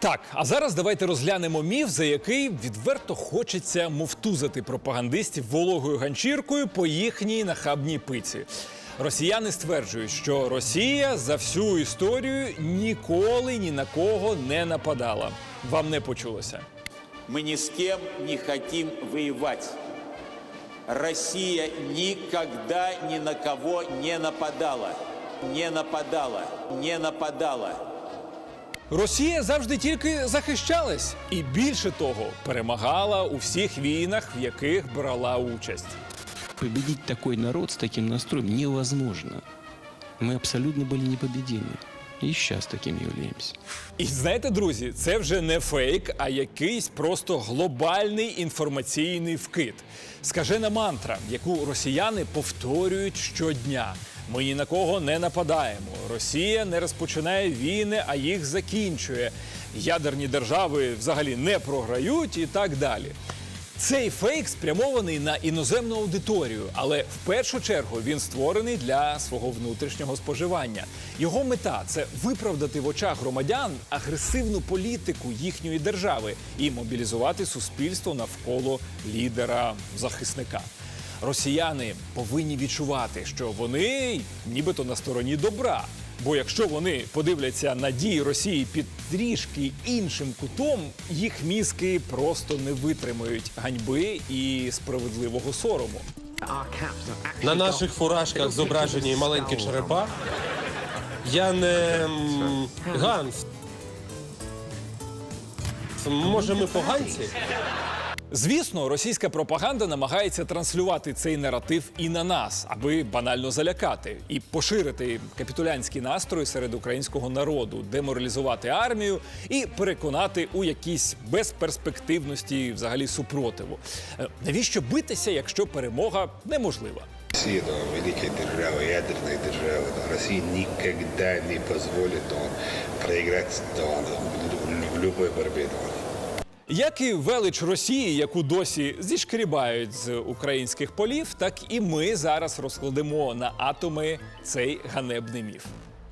Так, а зараз давайте розглянемо міф, за який відверто хочеться мовтузити пропагандистів вологою ганчіркою по їхній нахабній пиці. Росіяни стверджують, що Росія за всю історію ніколи ні на кого не нападала. Вам не почулося. Мы ни с кем не хотим воевать. Россия никогда ни на кого не нападала. Не нападала. Не нападала. Росія завжди тільки захищалась і більше того перемагала у всіх війнах, в яких брала участь. Победить такой народ с таким настроем невозможно. Мы абсолютно были непобедимы. И сейчас таким являемся. І знаєте, друзі, це вже не фейк, а якийсь просто глобальний інформаційний вкид. Скажена мантра, яку росіяни повторюють щодня. Ми ні на кого не нападаємо. Росія не розпочинає війни, а їх закінчує. Ядерні держави взагалі не програють і так далі. Цей фейк спрямований на іноземну аудиторію, але в першу чергу він створений для свого внутрішнього споживання. Його мета це виправдати в очах громадян агресивну політику їхньої держави і мобілізувати суспільство навколо лідера захисника. Росіяни повинні відчувати, що вони нібито на стороні добра. Бо якщо вони подивляться на дії Росії під трішки іншим кутом, їх мізки просто не витримають ганьби і справедливого сорому. На наших фуражках зображені маленькі черепа. Я не ганс. Може, ми поганці? Звісно, російська пропаганда намагається транслювати цей наратив і на нас, аби банально залякати і поширити капітулянські настрої серед українського народу, деморалізувати армію і переконати у якійсь безперспективності взагалі супротиву. Е, Навіщо битися, якщо перемога неможлива? Россия да, великая держава, ядерная держава. Да. Россия никогда не позволит да, в любой борьбе. Да. Як і велич Росії, яку досі зішкрібають з українських полів, так і ми зараз розкладемо на атоми цей ганебний міф.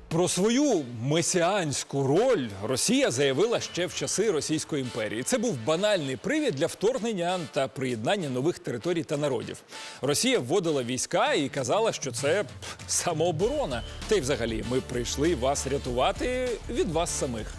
Про свою месіанську роль Росія заявила ще в часи Російської імперії. Це був банальний привід для вторгнення та приєднання нових територій та народів. Росія вводила війська і казала, що це самооборона. Та й взагалі ми прийшли вас рятувати від вас самих.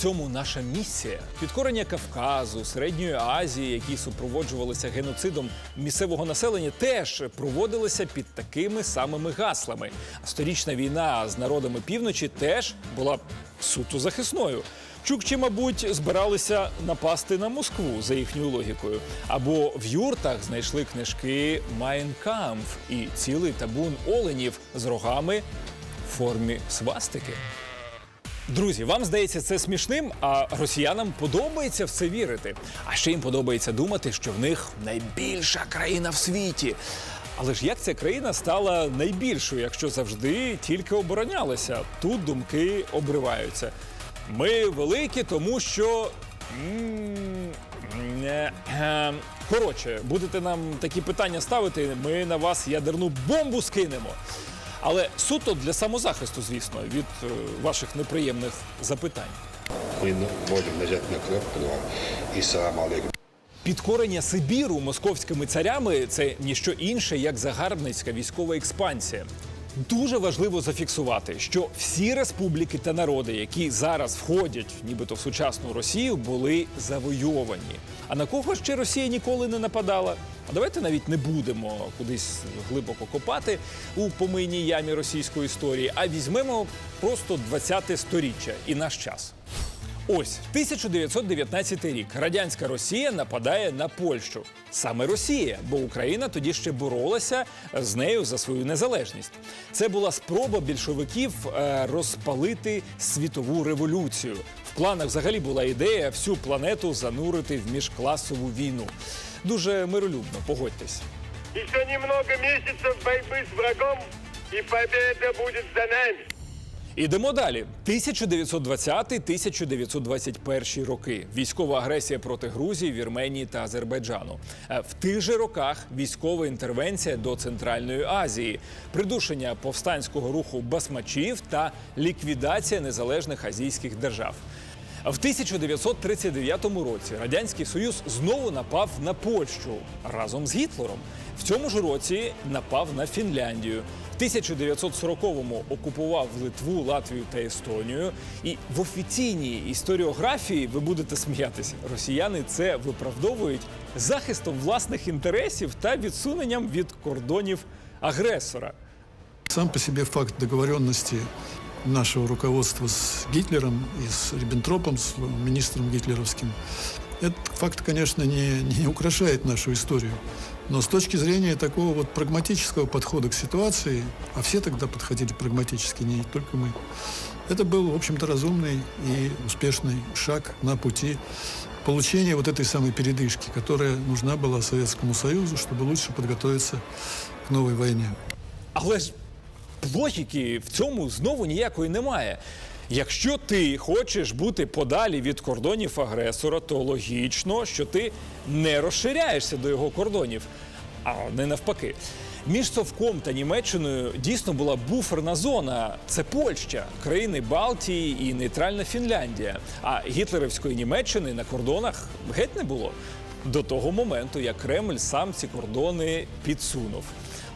Цьому наша місія підкорення Кавказу, Середньої Азії, які супроводжувалися геноцидом місцевого населення, теж проводилися під такими самими гаслами. А Сторічна війна з народами півночі теж була суто захисною. Чукчі, мабуть, збиралися напасти на Москву за їхньою логікою. Або в юртах знайшли книжки Майн Камф і цілий табун оленів з рогами в формі свастики. Друзі, вам здається це смішним, а росіянам подобається в це вірити. А ще їм подобається думати, що в них найбільша країна в світі. Але ж як ця країна стала найбільшою, якщо завжди тільки оборонялася? Тут думки обриваються. Ми великі, тому що. е, Коротше, будете нам такі питання ставити, ми на вас ядерну бомбу скинемо. Але суто для самозахисту, звісно, від е, ваших неприємних запитань. Мы можем нажать на кнопку да, и салам алейкум. Підкорення Сибіру московськими царями це ніщо інше, як загарбницька військова експансія. Дуже важливо зафіксувати, що всі республіки та народи, які зараз входять, нібито в сучасну Росію, були завойовані. А на кого ще Росія ніколи не нападала? А давайте навіть не будемо кудись глибоко копати у помийній ямі російської історії, а візьмемо просто 20-те сторіччя і наш час. Ось 1919 рік. Радянська Росія нападає на Польщу. Саме Росія, бо Україна тоді ще боролася з нею за свою незалежність. Це була спроба більшовиків е, розпалити світову революцію. В планах взагалі була ідея всю планету занурити в міжкласову війну. Дуже миролюбно, погодьтесь. Еще немного месяцев борьбы с врагом, и победа будет за нами. Ідемо далі. 1920-1921 роки. Військова агресія проти Грузії, Вірменії та Азербайджану. Е, В тих же роках військова інтервенція до Центральної Азії, придушення повстанського руху басмачів та ліквідація незалежних азійських держав. В 1939 році Радянський Союз знову напав на Польщу разом з Гітлером. В цьому ж році напав на Фінляндію. В 1940-му окупував Литву, Латвію та Естонію. І в офіційній історіографії ви будете сміятися. Росіяни це виправдовують захистом власних інтересів та відсуненням від кордонів агресора. Сам по себе факт договоренности нашего руководства с Гитлером и с Риббентропом, с министром гитлеровским, этот факт, конечно, не, не украшает нашу историю. Но с точки зрения такого вот прагматического подхода к ситуации, а все тогда подходили прагматически, не только мы, это был, в общем-то, разумный и успешный шаг на пути получения вот этой самой передышки, которая нужна была Советскому Союзу, чтобы лучше подготовиться к новой войне. Але ж логіки в цьому знову ніякої немає. Якщо ти хочеш бути подалі від кордонів агресора, то логічно, що ти не розширяєшся до його кордонів, а не навпаки. Між Совком та Німеччиною дійсно була буферна зона. Це Польща, країни Балтії і нейтральна Фінляндія. А гітлерівської Німеччини на кордонах геть не було до того моменту, як Кремль сам ці кордони підсунув.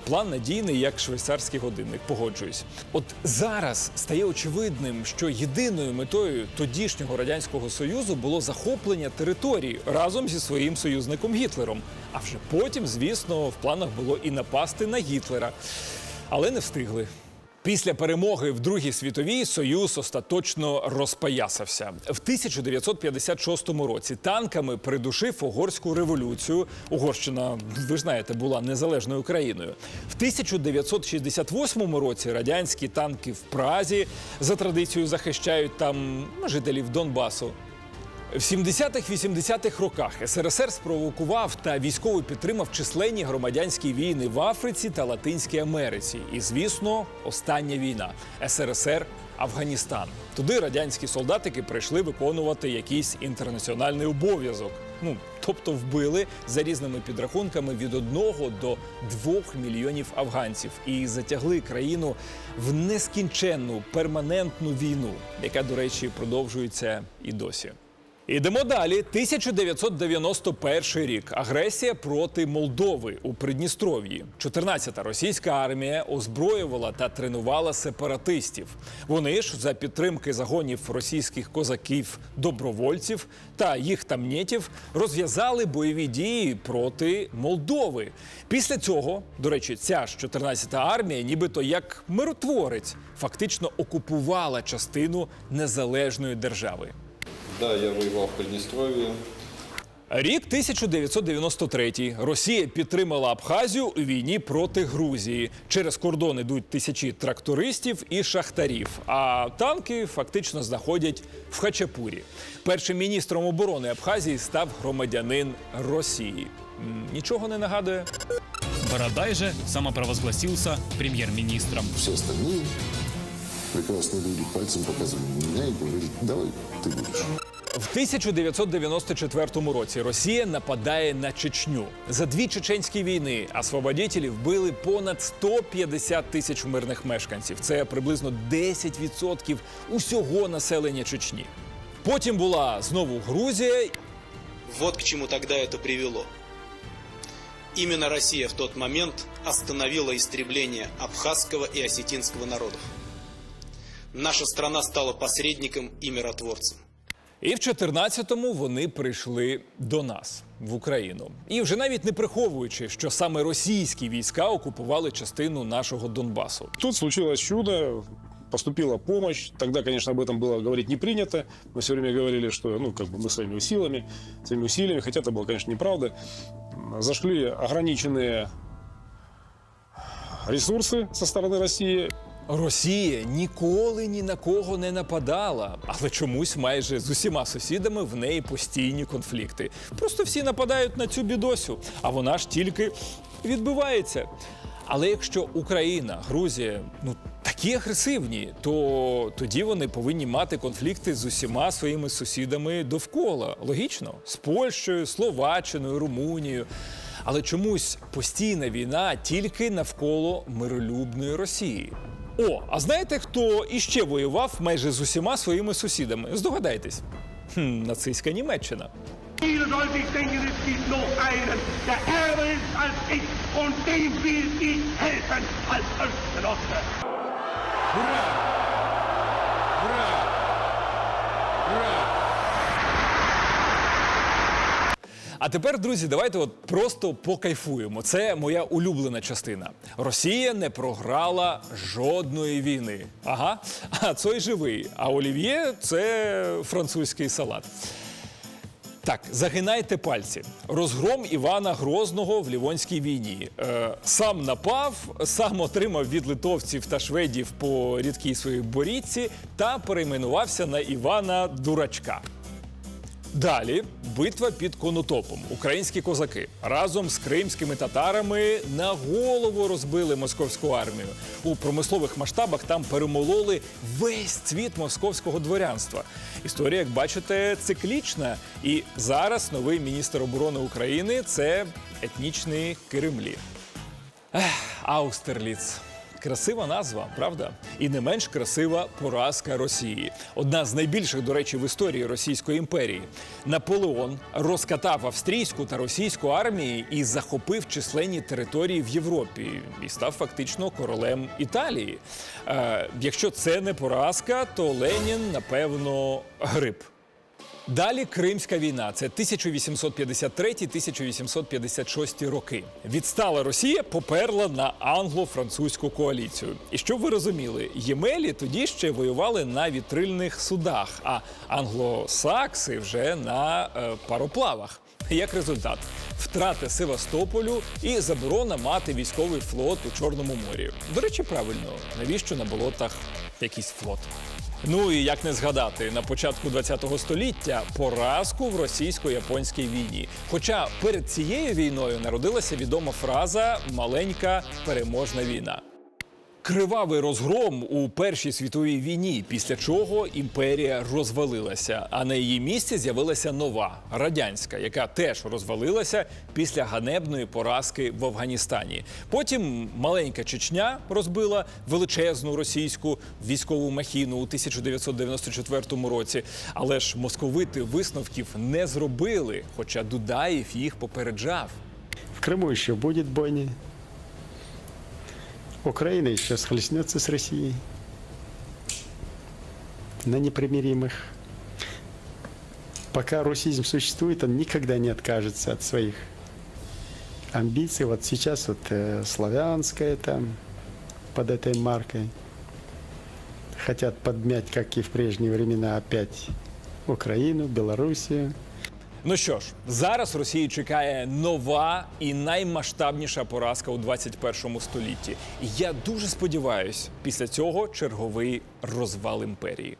План надійний, як швейцарський годинник, погоджуюсь. От зараз стає очевидним, що єдиною метою тодішнього радянського союзу було захоплення території разом зі своїм союзником Гітлером. А вже потім, звісно, в планах було і напасти на Гітлера, але не встигли. Після перемоги в Другій світовій Союз остаточно розпоясався. В 1956 році танками придушив угорську революцію. Угорщина, ви ж знаєте, була незалежною країною. В 1968 році радянські танки в Празі за традицією захищають там ну, жителів Донбасу. В 70-х-80-х роках СРСР спровокував та військово підтримав численні громадянські війни в Африці та Латинській Америці. І, звісно, остання війна СРСР Афганістан. Туди радянські солдатики прийшли виконувати якийсь інтернаціональний обов'язок. Ну тобто вбили за різними підрахунками від 1 до 2 мільйонів афганців і затягли країну в нескінченну перманентну війну, яка, до речі, продовжується і досі. Ідемо далі. 1991 рік. Агресія проти Молдови у Придністров'ї. 14-та російська армія озброювала та тренувала сепаратистів. Вони ж за підтримки загонів російських козаків, добровольців та їх тамнєтів розв'язали бойові дії проти Молдови. Після цього, до речі, ця ж 14-та армія, нібито як миротворець, фактично окупувала частину незалежної держави. Да, я воевал в Приднестровье. Рік 1993. Росія підтримала Абхазію у війні проти Грузії. Через кордон ідуть тисячі трактористів і шахтарів. А танки фактично знаходять в Хачапурі. Першим міністром оборони Абхазії став громадянин Росії. М, Нічого не нагадує. Бородай же самопровозгласился премьер-министром. Все остальные прекрасные люди пальцем показывали на меня и говорили, давай ты будешь. В 1994 році Росія нападає на Чечню. За дві чеченські війни освободітелі вбили понад 150 тисяч мирних мешканців. Це приблизно 10% усього населення Чечні. Потім була знову Грузія, Вот к чему тогда это привело. Именно Россия в тот момент остановила истребление абхазского и осетинского народов. Наша страна стала посредником и миротворцем. і в 14-му вони прийшли до нас в Україну. І вже навіть не приховуючи, що саме російські війська окупували частину нашого Донбасу. Тут случилось чудо, поступила помощь. Тогда, конечно, об этом было говорить не принято. Мы все время говорили, что ну, как бы мы своими силами, своими усилиями, хотя это было, конечно, неправда, зашли ограниченные ресурсы со стороны России. Росія ніколи ні на кого не нападала, але чомусь майже з усіма сусідами в неї постійні конфлікти. Просто всі нападають на цю бідосю, а вона ж тільки відбивається. Але якщо Україна, Грузія ну такі агресивні, то тоді вони повинні мати конфлікти з усіма своїми сусідами довкола. Логічно, з Польщею, Словаччиною, Румунією. Але чомусь постійна війна тільки навколо миролюбної Росії. О, а знаєте, хто іще воював майже з усіма своїми сусідами? Здогадайтесь. Хм, нацистська Німеччина. Ура! Ура! sich А тепер, друзі, давайте от просто покайфуємо. Це моя улюблена частина. Росія не програла жодної війни. Ага, а цей живий. А олів'є це французький салат. Так, загинайте пальці. Розгром Івана Грозного в Лівонській війні. Е, сам напав, сам отримав від литовців та шведів по рідкій своїй борідці та перейменувався на Івана Дурачка. Далі битва під Конотопом. Українські козаки разом з кримськими татарами на голову розбили московську армію. У промислових масштабах там перемололи весь цвіт московського дворянства. Історія, як бачите, циклічна. І зараз новий міністр оборони України це етнічний Кремлі. Аустерліц. Красива назва, правда? І не менш красива поразка Росії. Одна з найбільших, до речі, в історії Російської імперії. Наполеон розкатав австрійську та російську армії і захопив численні території в Європі і став фактично королем Італії. Е, якщо це не поразка, то Ленін, напевно, гриб. Далі Кримська війна. Це 1853-1856 роки. Відстала Росія поперла на англо-французьку коаліцію. І щоб ви розуміли, ємелі тоді ще воювали на вітрильних судах, а англосакси вже на е, пароплавах. Як результат, втрати Севастополю і заборона мати військовий флот у Чорному морі. До речі, правильно, навіщо на болотах якийсь флот? Ну і як не згадати на початку ХХ століття поразку в російсько-японській війні. Хоча перед цією війною народилася відома фраза маленька переможна війна. Кривавий розгром у Першій світовій війні, після чого імперія розвалилася, а на її місці з'явилася нова радянська, яка теж розвалилася після ганебної поразки в Афганістані. Потім маленька Чечня розбила величезну російську військову махіну у 1994 році. Але ж московити висновків не зробили, хоча Дудаєв їх попереджав. В Крыму еще будет бойня. Украина еще схлестнется с Россией на непримиримых. Пока русизм существует, он никогда не откажется от своих амбиций. Вот сейчас вот э, славянская там под этой маркой хотят подмять, как и в прежние времена, опять Украину, Белоруссию. Ну що ж, зараз Росію чекає нова і наймасштабніша поразка у 21 столітті. І я дуже сподіваюся, після цього черговий розвал імперії.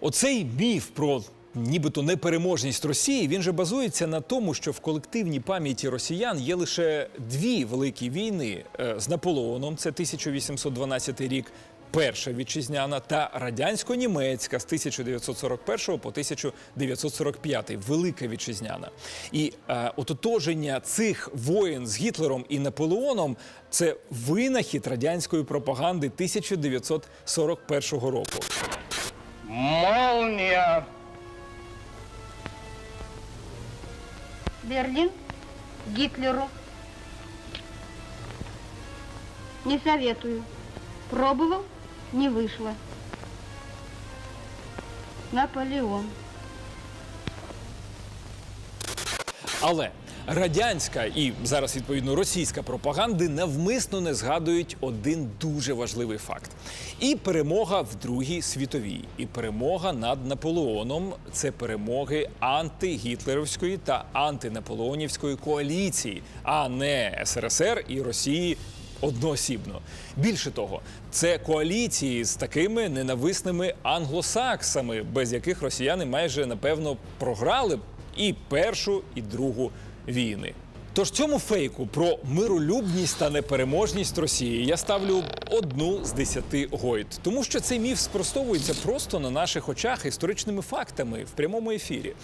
Оцей міф про нібито непереможність Росії він же базується на тому, що в колективній пам'яті росіян є лише дві великі війни е, з Наполеоном, це 1812 рік. Перша вітчизняна та радянсько-німецька з 1941 по 1945, велика вітчизняна. І е, ототоження цих воєн з Гітлером і Наполеоном це винахід радянської пропаганди 1941 року. Молния! Берлин Гитлеру. Не советую. Пробовал, не вышло. Наполеон. Але радянська і зараз відповідно російська пропаганди навмисно не згадують один дуже важливий факт: і перемога в Другій світовій, і перемога над Наполеоном це перемоги антигітлерівської та антинаполеонівської коаліції, а не СРСР і Росії. Одноосібно більше того, це коаліції з такими ненависними англосаксами, без яких росіяни майже напевно програли б і першу, і другу війни. Тож цьому фейку про миролюбність та непереможність Росії я ставлю одну з десяти гойд, тому що цей міф спростовується просто на наших очах історичними фактами в прямому ефірі.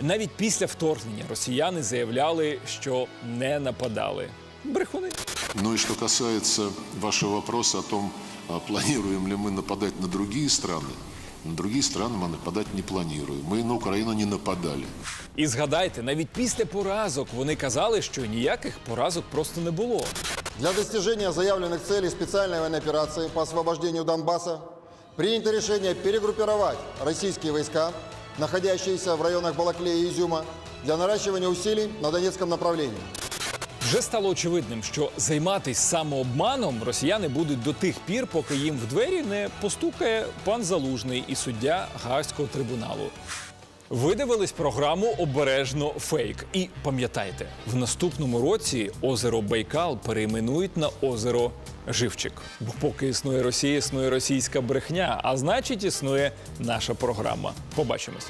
Навіть після вторгнення росіяни заявляли, що не нападали. Брехуни. Ну и что касается вашего вопроса о том, а планируем ли мы нападать на другие страны, На другие страны мы нападать не планируем. Мы на Украину не нападали. І згадайте, навіть після поразок вони казали, що ніяких поразок просто не було. Для достижения заявленных целей специальной военной операции по освобождению Донбасса принято решение перегруппировать российские войска, находящиеся в районах Балаклея и Изюма, для наращивания усилий на Донецком направлении. Вже стало очевидним, що займатись самообманом росіяни будуть до тих пір, поки їм в двері не постукає пан Залужний і суддя Гаазького трибуналу. Ви дивились програму Обережно фейк. І пам'ятайте, в наступному році озеро Байкал перейменують на озеро Живчик. Бо поки існує Росія, існує російська брехня, а значить, існує наша програма. Побачимось.